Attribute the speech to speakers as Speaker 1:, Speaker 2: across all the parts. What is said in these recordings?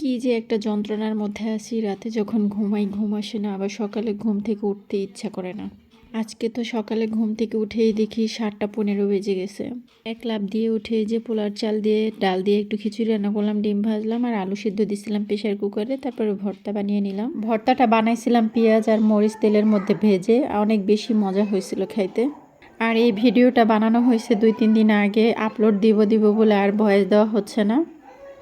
Speaker 1: কি যে একটা যন্ত্রণার মধ্যে আছি রাতে যখন ঘুমাই, ঘুম আসে না, আবার সকালে ঘুম থেকে উঠতে ইচ্ছা করে না। আজকে তো সকালে ঘুম থেকে উঠেই দেখি সাতটা পনেরো বেজে গেছে। এক লাভ দিয়ে উঠে যে পোলার চাল দিয়ে, ডাল দিয়ে একটু খিচুড়ি রান্না করলাম, ডিম ভাজলাম আর আলু সিদ্ধ দিছিলাম প্রেশার কুকারে, তারপরে ভর্তা বানিয়ে নিলাম। ভর্তাটা বানাইছিলাম পেঁয়াজ আর মরিচ তেলের মধ্যে ভেজে, অনেক বেশি মজা হয়েছিল খাইতে। আর এই ভিডিওটা বানানো হয়েছে দুই তিন দিন আগে, আপলোড দিব দিব বলে আর ভয়েস দেওয়া হচ্ছে না।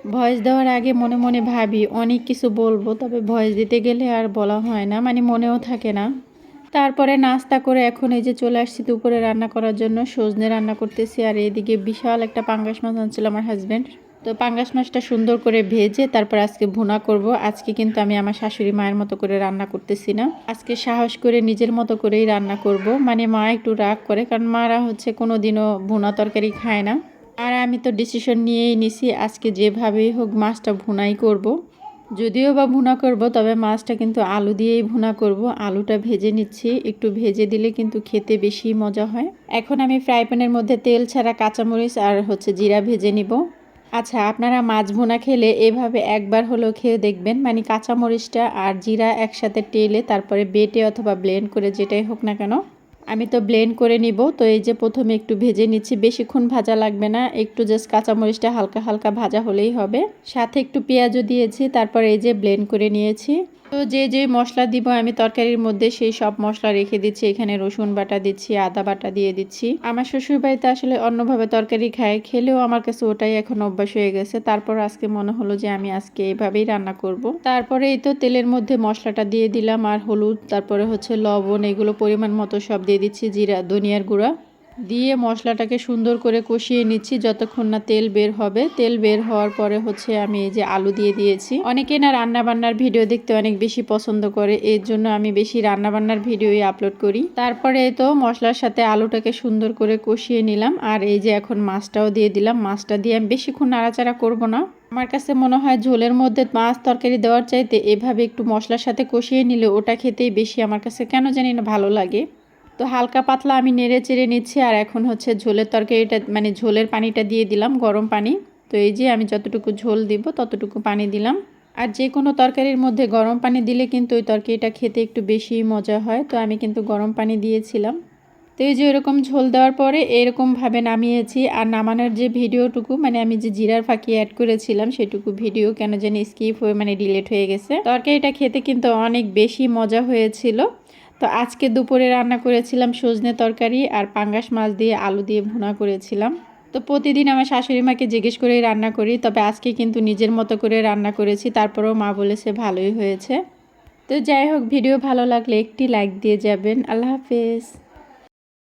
Speaker 1: ভয়েস দেওয়ার আগে মনে মনে ভাবি, অনেক কিছু বলব, তবে ভয়েস দিতে গেলে আর বলা হয় না মানে মনেও থাকে না। তারপরে নাস্তা করে এখন এই যে চলে আসছি দুপুরে রান্না করার জন্য, সজনে রান্না করতেছি, আর এদিকে বিশাল একটা পাঙ্গাস মাছ আনছিল আমার হাজব্যান্ড তো পাঙ্গাস মাছটা সুন্দর করে ভেজে তারপর আজকে ভুনা করব, আজকে কিন্তু আমি আমার শাশুড়ি মায়ের মতো করে রান্না করতেছি না। আজকে সাহস করে নিজের মতো করেই রান্না করব মানে মা একটু রাগ করে, কারণ মারা হচ্ছে কোনো দিনও ভুনা তরকারি খায় না। আর আমি তো ডিসিশন নিয়েই নিছি, আজকে যেভাবেই হোক মাছটা ভুনাই করব। যদিও বা ভুনা করব, তবে মাছটা কিন্তু আলু দিয়েই ভুনা করব। আলুটা ভেজে নিচ্ছি, একটু ভেজে দিলে কিন্তু খেতে বেশি মজা হয়। এখন আমি ফ্রাই প্যানের মধ্যে তেল ছাড়া কাঁচামরিচ আর হচ্ছে জিরা ভেজে নিব। আচ্ছা আপনারা মাছ ভুনা খেলে এভাবে একবার হলেও খেয়ে দেখবেন। মানে কাঁচামরিচটা আর জিরা একসাথে টেলে তারপরে বেটে অথবা ব্লেন্ড করে যেটাই হোক না কেন আমি তো ব্লেন্ড করে নিব, তো এই যে প্রথমে একটু ভেজে নিচ্ছি, বেশিক্ষণ ভাজা লাগবে না, একটু জাস্ট কাঁচামরিচটা হালকা হালকা ভাজা হলেই হবে। সাথে একটু পেঁয়াজও দিয়েছি, তারপর এই যে ব্লেন্ড করে নিয়েছি। তো যে যে মশলা দিব আমি তরকারির মধ্যে সেই সব মশলা রেখে দিচ্ছি। এখানে রসুন বাটা দিচ্ছি, আদা বাটা দিয়ে দিচ্ছি। আমার শ্বশুর বাড়িতে আসলে অন্যভাবে তরকারি খায়, খেলেও আমার কাছে ওটাই এখন অভ্যাস হয়ে গেছে। তারপর আজকে মনে হলো যে আমি আজকে এইভাবেই রান্না করব। তারপরে এই তো তেলের মধ্যে মশলাটা দিয়ে দিলাম আর হলুদ, তারপরে হচ্ছে লবণ, এগুলো পরিমাণ মতো সব দিয়ে দিচ্ছি, জিরা, ধনিয়ার গুঁড়া। দিয়ে মশলাটাকে সুন্দর করে কষিয়ে নিচ্ছি যতক্ষণ না তেল বের হবে। তেল বের হওয়ার পরে হচ্ছে আমি এই যে আলু দিয়ে দিয়েছি। অনেকে না রান্না বান্নার ভিডিও দেখতে অনেক বেশি পছন্দ করে, এর জন্য আমি বেশি রান্না বান্নার ভিডিওই আপলোড করি। তারপরে তো মশলার সাথে আলুটাকে সুন্দর করে কষিয়ে নিলাম। আর এই যে এখন মাছটাও দিয়ে দিলাম। মাছটা দিয়ে আমি বেশিক্ষণ নাড়াচাড়া করব না। আমার কাছে মনে হয় ঝোলের মধ্যে মাছ তরকারি দেওয়ার চাইতে এভাবে একটু মশলার সাথে কষিয়ে নিলে ওটা খেতেই বেশি আমার কাছে কেন জানি না ভালো লাগে। তো হালকা পাতলা আমি নেড়ে চেড়ে নিচ্ছি আর এখন হচ্ছে ঝোলের তরকারিটা মানে ঝোলের পানিটা দিয়ে দিলাম, গরম পানি। তো এই যে আমি যতটুকু ঝোল দিব ততটুকু পানি দিলাম। আর যে কোনো তরকারির মধ্যে গরম পানি দিলে কিন্তু ওই তরকারিটা খেতে একটু বেশি মজা হয়। তো আমি কিন্তু গরম পানি দিয়েছিলাম। তো এই যে এরকম ঝোল দেওয়ার পরে এরকমভাবে নামিয়েছি। আর নামানোর যে ভিডিওটুকু মানে আমি যে জিরার ফাঁকি অ্যাড করেছিলাম, সেটুকু ভিডিও কেন জানি স্কিপ হয়ে মানে ডিলেট হয়ে গেছে। তরকারিটা খেতে কিন্তু অনেক বেশি মজা হয়েছিল। তো আজকে দুপুরে রান্না করেছিলাম সজনে তরকারি আর পাঙ্গাস মাছ দিয়ে আলু দিয়ে ভুনা করেছিলাম। তো প্রতিদিন আমার শাশুড়ি মাকে জিজ্ঞেস করেই রান্না করি, তবে আজকে কিন্তু নিজের মতো করে রান্না করেছি, তারপরেও মা বলেছে ভালোই হয়েছে। তো যাই হোক, ভিডিও ভালো লাগলে একটি লাইক দিয়ে যাবেন। আল্লাহ হাফেজ।